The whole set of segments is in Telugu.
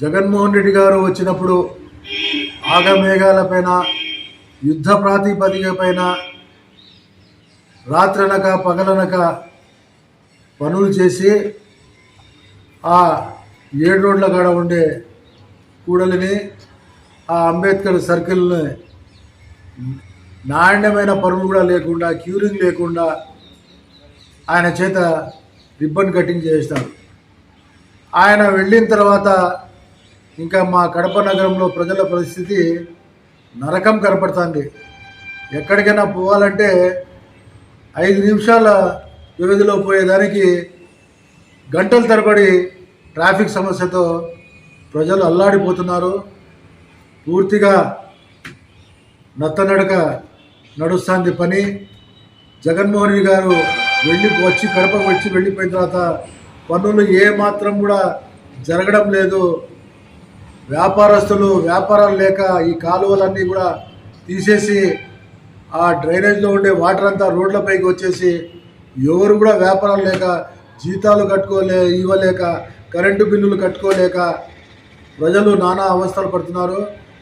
జగన్మోహన్ రెడ్డి గారు వచ్చినప్పుడు ఆగమేఘాలపైన యుద్ధ ప్రాతిపదిక పైన రాత్రనక పగలనక పనులు చేసి ఆ ఏడు రోడ్ల కాడ ఉండే కూడలిని ఆ అంబేద్కర్ సర్కిల్ని నాణ్యమైన పనులు కూడా లేకుండా క్యూరింగ్ లేకుండా ఆయన చేత రిబ్బన్ కటింగ్ చేస్తారు ఆయన వెళ్ళిన తర్వాత ఇంకా మా కడప నగరంలో ప్రజల పరిస్థితి నరకం కనపడుతుంది. ఎక్కడికైనా పోవాలంటే ఐదు నిమిషాల వ్యవధిలో పోయేదానికి గంటల తరబడి ట్రాఫిక్ సమస్యతో ప్రజలు అల్లాడిపోతున్నారు. పూర్తిగా నత్తనడక నడుస్తుంది పని. జగన్మోహన్ రెడ్డి గారు వెళ్ళి వచ్చి కడప వచ్చి వెళ్ళిపోయిన తర్వాత పనులు ఏ మాత్రం కూడా జరగడం లేదు. వ్యాపారస్తులు వ్యాపారాలు లేక ఈ కాలువలన్నీ కూడా తీసేసి ఆ డ్రైనేజ్లో ఉండే వాటర్ అంతా రోడ్లపైకి వచ్చేసి ఎవరు కూడా వ్యాపారాలు లేక జీతాలు కట్టుకోలే ఇవ్వలేక కరెంటు బిల్లులు కట్టుకోలేక ప్రజలు నానా అవస్థలు పడుతున్నారు.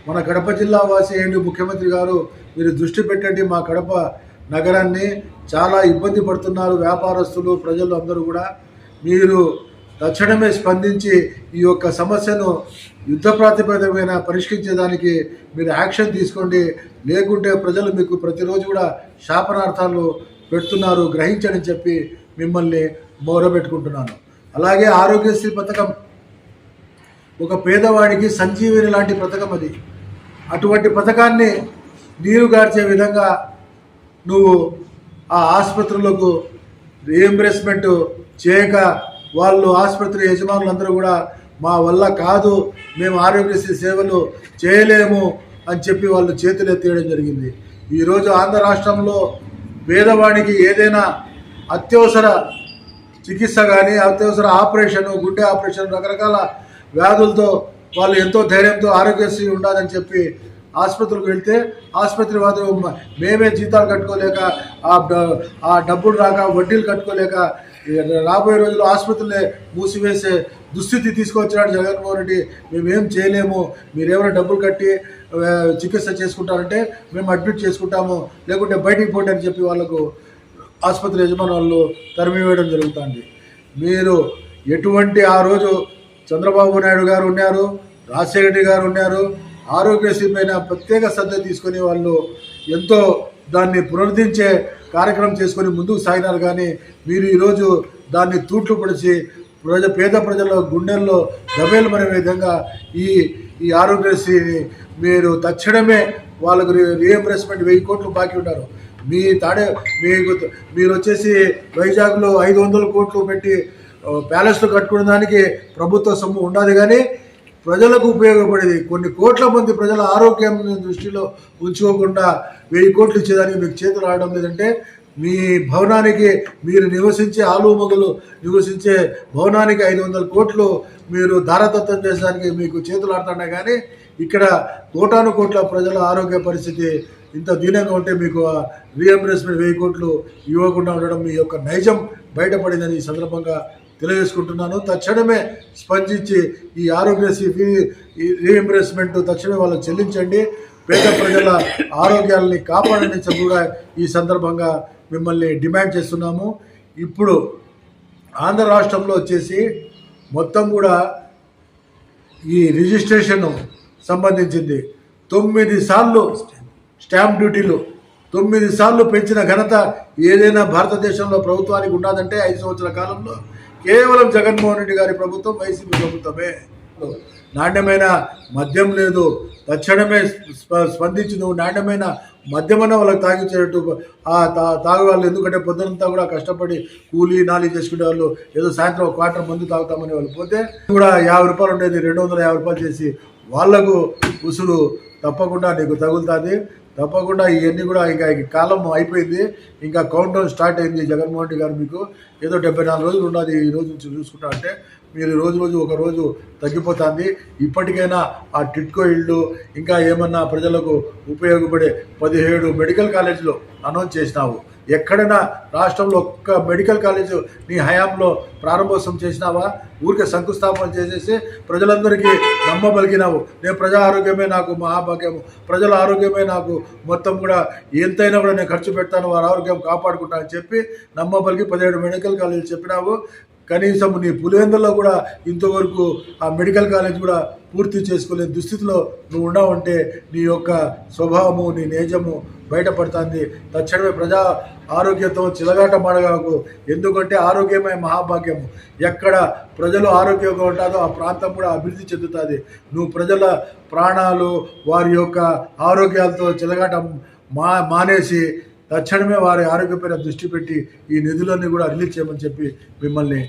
మన కడప జిల్లా వాసి ఏంటి ముఖ్యమంత్రి గారు మీరు దృష్టి పెట్టండి మా కడప నగరాన్ని. చాలా ఇబ్బంది పడుతున్నారు వ్యాపారస్తులు ప్రజలు అందరూ కూడా. మీరు తక్షణమే స్పందించి ఈ యొక్క సమస్యను యుద్ధ ప్రాతిపదికమైన పరిష్కరించేదానికి మీరు యాక్షన్ తీసుకోండి. లేకుంటే ప్రజలు మీకు ప్రతిరోజు కూడా శాపనార్థాలు పెడుతున్నారు. గ్రహించని చెప్పి మిమ్మల్ని మోరబెట్టుకుంటున్నాను అలాగే ఆరోగ్యశ్రీ పథకం. ఒక పేదవాడికి సంజీవిని లాంటి పథకం అది. అటువంటి పథకాన్ని నీరు గార్చే విధంగా నువ్వు ఆ ఆసుపత్రులకు రియంబర్స్మెంట్ చేయక వాళ్ళు ఆసుపత్రి యజమానులందరూ కూడా మా వల్ల కాదు మేము ఆరోగ్యశ్రీ సేవలు చేయలేము అని చెప్పి వాళ్ళు చేతులు ఎత్తేయడం జరిగింది. ఈరోజు ఆంధ్ర రాష్ట్రంలో పేదవాడికి ఏదైనా అత్యవసర చికిత్స కానీ అత్యవసర ఆపరేషన్ గుండె ఆపరేషన్ రకరకాల వ్యాధులతో వాళ్ళు ఎంతో ధైర్యంతో ఆరోగ్యశ్రీ ఉండాలని చెప్పి ఆసుపత్రికి వెళ్తే ఆసుపత్రి వాళ్ళు మేమే జీతాలు కట్టుకోలేక ఆ ఆ డబ్బులు రాక వడ్డీలు కట్టుకోలేక రాబోయే రోజుల్లో ఆసుపత్రులే మూసివేసే దుస్థితి తీసుకొచ్చినాడు జగన్మోహన్ రెడ్డి. మేమేం చేయలేము. మీరేమైనా డబ్బులు కట్టి చికిత్స చేసుకుంటారంటే మేము అడ్మిట్ చేసుకుంటాము. లేకుంటే బయటికి పోండి అని చెప్పి వాళ్ళకు ఆసుపత్రి యజమాని వాళ్ళు తరిమివేయడం జరుగుతుంది. మీరు ఎటువంటి ఆ రోజు చంద్రబాబు నాయుడు గారు ఉన్నారు రాజశేఖర రెడ్డి గారు ఉన్నారు ఆరోగ్యశ్రీ పైన ప్రత్యేక శ్రద్ధ తీసుకునే వాళ్ళు ఎంతో దాన్ని పునరుద్ధరించే కార్యక్రమం చేసుకొని ముందుకు సాగినారు కానీ మీరు ఈరోజు దాన్ని తూట్లు పడిచి ప్రజ పేద ప్రజల గుండెల్లో గబేలమనే విధంగా ఈ ఈ ఆరోగ్యశ్రీని మీరు తక్షణమే వాళ్ళకు రీఎంబర్స్మెంట్ వెయ్యి కోట్లు బాకీ ఉన్నారు మీ తాడే మీకు మీరు వచ్చేసి వైజాగ్లో ఐదు వందల కోట్లు పెట్టి ప్యాలెస్లు కట్టుకునే దానికి ప్రభుత్వ సొమ్ము ఉండదు కానీ ప్రజలకు ఉపయోగపడేది. కొన్ని కోట్ల మంది ప్రజల ఆరోగ్యం దృష్టిలో ఉంచుకోకుండా వెయ్యి కోట్లు ఇచ్చేదానికి మీకు చేతులు ఆడడం లేదంటే మీ భవనానికి మీరు నివసించే ఆలు మొగలు నివసించే భవనానికి ఐదు వందల కోట్లు మీరు దారతత్వం చేసడానికి మీకు చేతులు ఆడుతున్నాయి కానీ ఇక్కడ కోటాను కోట్ల ప్రజల ఆరోగ్య పరిస్థితి ఇంత దీనంగా ఉంటే మీకు రీఎంబర్స్మెంట్ వెయ్యి కోట్లు ఇవ్వకుండా ఉండడం మీ యొక్క నైజం బయటపడిందని ఈ సందర్భంగా తెలియజేసుకుంటున్నాను. తక్షణమే స్పందించి ఈ ఆరోగ్యశ్రీ ఫీ రీఎంబర్స్మెంట్ తక్షణమే వాళ్ళకి చెల్లించండి. పేద ప్రజల ఆరోగ్యాలని కాపాడని చదువుగా ఈ సందర్భంగా మిమ్మల్ని డిమాండ్ చేస్తున్నాము. ఇప్పుడు ఆంధ్ర రాష్ట్రంలో వచ్చేసి మొత్తం కూడా ఈ రిజిస్ట్రేషన్ సంబంధించింది. తొమ్మిది సార్లు స్టాంప్ డ్యూటీలు తొమ్మిది సార్లు పెంచిన ఘనత ఏదైనా భారతదేశంలో ప్రభుత్వానికి ఉన్నదంటే ఐదు సంవత్సరాల కాలంలో కేవలం జగన్మోహన్ రెడ్డి గారి ప్రభుత్వం వైసీపీ ప్రభుత్వమే. నాణ్యమైన మద్యం లేదు. తక్షణమే స్ప- స్పందించి నువ్వు నాణ్యమైన మద్యమన్న వాళ్ళకి తాగించేటట్టు ఆ తా ఎందుకంటే పొద్దునంతా కూడా కష్టపడి కూలీ నాలి చేసుకునే వాళ్ళు ఏదో సాయంత్రం ఒక క్వార్టర్ మందు తాగుతామని వాళ్ళు పోతే కూడా యాభై రూపాయలు ఉండేది. రెండు వందల యాభై రూపాయలు చేసి వాళ్ళకు ఉసురు తప్పకుండా నీకు తగులుతుంది. తప్పకుండా ఇవన్నీ కూడా ఇంకా కాలం అయిపోయింది. ఇంకా కౌంట్ డౌన్ స్టార్ట్ అయింది జగన్మోహన్ రెడ్డి గారు మీకు. ఏదో డెబ్బై నాలుగు రోజులు ఉన్నది ఈ రోజు నుంచి చూసుకుంటా అంటే మీరు రోజు రోజు ఒక రోజు తగ్గిపోతుంది. ఇప్పటికైనా ఆ టిట్కో ఇళ్ళు ఇంకా ఏమన్నా ప్రజలకు ఉపయోగపడే పదిహేడు మెడికల్ కాలేజీలో అనౌన్స్ చేసినావు. ఎక్కడైనా రాష్ట్రంలో ఒక్క మెడికల్ కాలేజ్ నీ హయాంలో ప్రారంభోత్సవం చేసినావా? ఊరికే శంకుస్థాపన చేసేసి ప్రజలందరికీ నమ్మబలిగినావు నేను ప్రజా ఆరోగ్యమే నాకు మహాభాగ్యము. ప్రజల ఆరోగ్యమే నాకు మొత్తం కూడా ఎంతైనా కూడా నేను ఖర్చు పెడతాను. వారి ఆరోగ్యం కాపాడుకుంటా అని చెప్పి నమ్మబలికి పదిహేడు మెడికల్ కాలేజీలు చెప్పినావు. కనీసం నీ పులివెందుల్లో కూడా ఇంతవరకు ఆ మెడికల్ కాలేజ్ కూడా పూర్తి చేసుకోలేని దుస్థితిలో నువ్వు ఉన్నావంటే నీ యొక్క స్వభావము నీ నేజము బయటపడుతుంది. తక్షణమే ప్రజా ఆరోగ్యంతో చిలగాట మాడగాకు ఎందుకంటే ఆరోగ్యమే మహాభాగ్యము. ఎక్కడ ప్రజలు ఆరోగ్యంగా ఉంటారో ఆ ప్రాంతం కూడా అభివృద్ధి చెందుతుంది. నువ్వు ప్రజల ప్రాణాలు వారి యొక్క ఆరోగ్యాలతో చిలగాట మా మానేసి తక్షణమే వారి ఆరోగ్యపైన దృష్టి పెట్టి ఈ నిధులన్నీ కూడా రిలీజ్ చేయమని చెప్పి మిమ్మల్ని